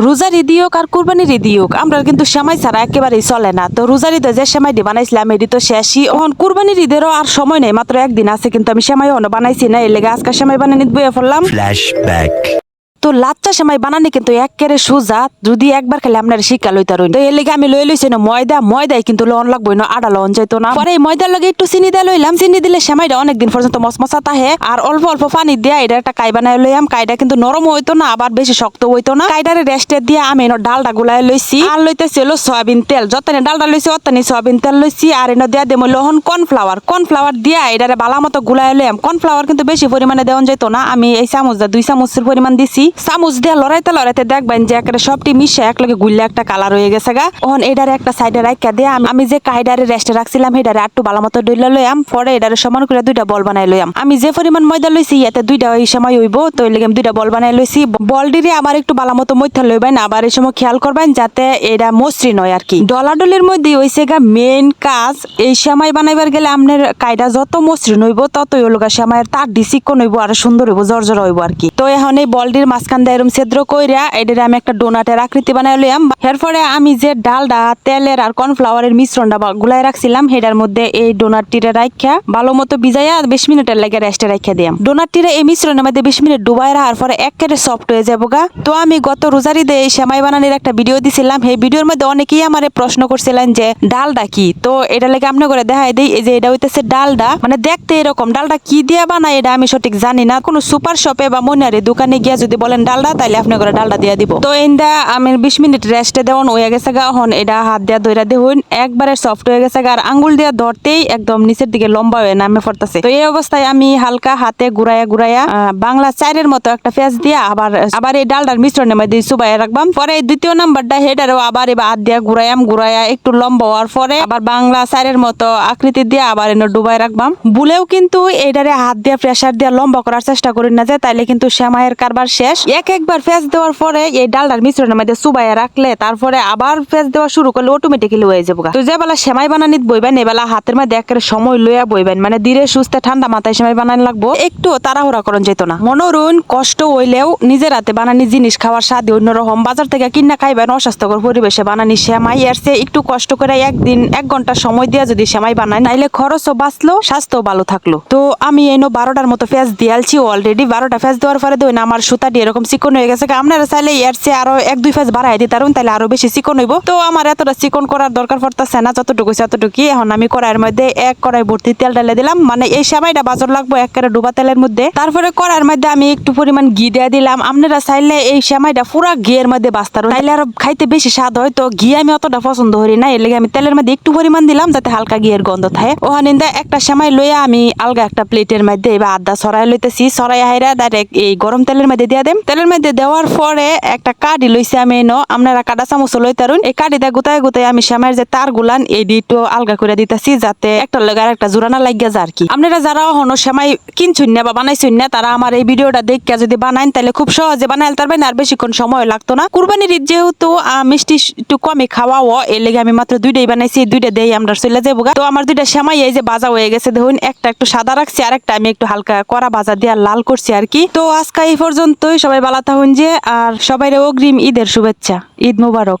রোজার ঈদি হোক আর কুরবানির ঈদি হোক, আমরা কিন্তু সেমাই ছাড়া একেবারেই চলে না। তো রোজার ঈদে যে সেমাইটি বানাইছিলাম এটি তো শেষই। এখন কুরবানির ঈদেরও আর সময় নেই, মাত্র একদিন আছে, কিন্তু আমি সেমাই অন বানাইছি না। এর লেগে আজকে সেমাই বানিয়ে নিতে বইয়ে ফেললাম. তো লাচ্চা সেমাই বানানি কিন্তু একেবারে সোজা, যদি একবার খেলে আপনার শিক্ষা লইতে রইন তো এর লেগে আমি লই লইছি না ময়দা ময়দাই কিন্তু লন লাগবো না আডা লন যাইতো না। পরে ময়দার লগে একটু চিনি দিয়ে লইলাম, চিনি দিলে সেমাইটা অনেকদিন পর্যন্ত মসমসা তাহে আর অল্প অল্প পানি দিয়া এটা একটা কাই বানাই লইয়াম কাইটা কিন্তু নরম হইতো না, আবার বেশি শক্ত হইতো না। কাইটারে রেস্টে দিয়ে আমি এনে ডালটা গুলাই লইছি। আর লইতেছি হলো সয়াবিন তেল। যতনে ডালটা লইছি, অতনি সয়াবিন তেল লইছি। আর এনে দিয়া দেবো লহন কর্নফ্লাওয়ার। কর্নফ্লাওয়ার দিয়া এটারে বালা মতো গুলাই লইয়াম। কর্নফ্লাওয়ার কিন্তু বেশি পরিমাণে দেওয়া যাইতো না। আমি এই চামচ দুই চামচের পরিমাণ দিছি। চামচ দিয়ে লড়াইতে লড়াইতে দেখবেন যে একেবারে সবটি মিশে একলগে গুললে একটা কালার হয়ে গেছে গা। ওহন এটারে একটা সাইডে রাখা দিয়ে আমি- যে কাইডারে রেস্টে রাখছিলাম এটারে আটটু ভালো মতো ডইলা লইয়াম পরে এটারে সমান করে দুইটা বল বানাই লইয়াম আমি। যে পরিমাণ ময়দা লইছি, ইয়াতে দুইটা ওই সময় হইব, তো লেগে আমি দুইটা বল বানাই লইছি। বলডিরে আবার একটু ভালো মতো মধ্যে লইবেন, আবার এই সময় খেয়াল করবেন যাতে এটা মসৃণ হয় আর কি ডলাডলির মধ্যে হইছে গা মেন কাজ, এই সেমাই বানাইবার গেলে আপনার কায়দা যত মসৃণ হইব, ততই হলো গা তার ডিসিকন হইব, আর সুন্দর হইব, জর্জর হইব আর কি তো এখন এই বলডির মাঝখান দিয়ে এরম ছিদ্র কইরা এটারে আমি একটা ডোনাটের আকৃতি বানাই লইয়াম। এরপরে আমি যে ডালডা, তেলের আর কর্নফ্লাওয়ারের মিশ্রণটা গুলাই রাখছিলাম, সেটার মধ্যে এই ডোনাটটিরে রাখা ভালো মতো ভিজাইয়া বিশ মিনিটের লাগে রেস্টে রাখা দিয়াম। ডোনাটটিরে এই মিশ্রণের মধ্যে বিশ মিনিট ডুবাই রাখার পরে একেবারে সফট হয়ে যাব গা। তো আমি গত রোজারিদে এই সেমাই বানানির একটা ভিডিও দিছিলাম, সেই ভিডিওর মধ্যে অনেকেই আমার প্রশ্ন করছিলেন যে ডালটা কি? তো এটা লেগে আপনি করে দেখাই দিই, এই যে এটা হইতেছে ডালডা। মানে দেখতে এরকম ডালটা কি দিয়ে বানায় এটা আমি সঠিক জানি না। কোনো সুপার শপে বা মনিয়ারি দোকানে গিয়া যদি বলেন ডালডা, তাইলে আপনি করে ডালডা দিয়ে দিব। তো এইটা আমি বিশ মিনিট রেস্টে দেওয়ান হয়ে গেছে গা। হন এটা হাত দিয়া দইরা দেখুন একবারে সফট হয়ে গেছে আর আঙ্গুল দিয়া ধরতেই একদম নিচের দিকে লম্বা হয়ে নামে পড়তেছে। তো এই অবস্থায় আমি হালকা হাতে ঘুরাইয়া ঘুরাইয়া বাংলা চাইরের মতো একটা পেঁয়াজ দিয়া আবার আবার এই ডালটার মিশ্রণের মধ্যে চুবাইয়া রাখবাম। পরে দ্বিতীয় নাম্বারটা হেডারও আবার এবার হাত দিয়া ঘুরাইয়াম, ঘুরাইয়া একটু লম্বা হওয়ার পরে আবার বাংলা চাইরের মতো আকৃতি দিয়ে আবার এনে ডুবাই রাখবাম। বুলেও কিন্তু এটারে হাত দিয়া প্রেসার দিয়া লম্বা করার চেষ্টা করি না যে, তাইলে কিন্তু সেমাইয়ের কারবার শেষ। এক একবার ফেস দেওয়ার পরে এই ডালটার মিশ্রণের মধ্যে চুবাইয়া রাখলে তারপরে আবার ফেস দেওয়া শুরু করলে অটোমেটিক্যালি হয়ে যাব। তো যে বেলা সেমাই বানানিত বইবেন এবেলা হাতের মধ্যে একেবারে সময় লইয়া বইবেন মানে ধীরে সুস্থে ঠান্ডা মাথায় সেমাই বানানি লাগবো। একটু তাড়াহুড়া করন যেত না। মনোরণ, কষ্ট হইলেও নিজের হাতে বানানি জিনিস খাওয়ার স্বাদ অন্যরকম। বাজার থেকে কিনা খাইবেন, অস্বাস্থ্যকর পরিবেশে বানানি সেমাই, এর চেয়ে একটু কষ্ট করে একদিন, এক ঘণ্টা সময় দিয়ে যদি সেমাই বানাই নাইলে খরচও বাঁচলো স্বাস্থ্য ভালো থাকল। তো আমি এনো বারোটার মতো পেঁয়াজ দিয়ালছি অলরেডি বারোটা পেঁয়াজ দেওয়ার পরে দেখুন আমার সুতাটি এরকম চিকন হয়ে গেছে। আপনারা চাইলে এর চেয়ে আরও এক, দুই পেঁয়াজ বাড়াই দিতে পারুন তাহলে আরও বেশি চিকন হইব। তো আমার এতটা চিকন করার দরকার পড়তেছে না, যতটুকু ততটুকুই। এখন আমি কড়াইয়ের মধ্যে এক কড়াই ভর্তি তেল ঢেলে দিলাম। মানে এই সেমাইটা বাজার লাগবো এক করে ডুবা তেলের মধ্যে। তারপরে কড়াইয়ের মধ্যে আমি একটু পরিমাণ ঘি দিয়ে দিলাম। আপনারা চাইলে এই সেমাইটা পুরা ঘিয়ের মধ্যে বাস্তার তাইলে আরও খাইতে বেশি স্বাদ হয়। তো ঘি আমি অতটা পছন্দ করি না, এর লেগে আমি তেলের মধ্যে একটু পরিমাণ দিলাম যাতে হালকা ঘিয়ের গন্ধ থাকে। ওখানে একটা সেমাই লইয়া আমি আলগা একটা প্লেটের মধ্যে এবার আদা সরাই লইতেছি। সরাই হাইরা ডাইরেক্ট এই গরম তেলের মধ্যে দিয়ে তেলের মধ্যে দেওয়ার পরে একটা কাঠি লইছি আমি এনো আপনারা কাটা চামচ লইতারুন এই কাঠিটা গুতায় গুতায় আমি সেমাইয়ের যে তার গুলান, এই আলগা করে দিতেছি যাতে একটা লগে একটা জোরানা লাগিয়া যায় আর কি। আপনারা যারা হনো সেমাই কিনছুন না বা বানাইছুন না, তারা আমার এই ভিডিওটা দেখে যদি বানাইন, তাহলে খুব সহজে বানাইল পারবেন আর বেশিক্ষণ সময় লাগতো না। কুরবানির ঈদ যেহেতু মিষ্টি একটু কমে খাওয়াও, এর লেগে আমি মাত্র দুইটাই বানাইছি দুইটা দেই আমরা চলে যাব। তো আমার দুইটা সেমাই এই যে বাজা হয়ে গেছে, দেখুন, একটা একটু সাদা রাখছি আর একটা আমি একটু হালকা করা বাজা দিয়ে লাল করছি আর কি। তো আজকে এই পর্যন্তই সবাই ভালো থাকুন যে আর সবাইরে অগ্রিম ঈদের শুভেচ্ছা। ঈদ মুবারক।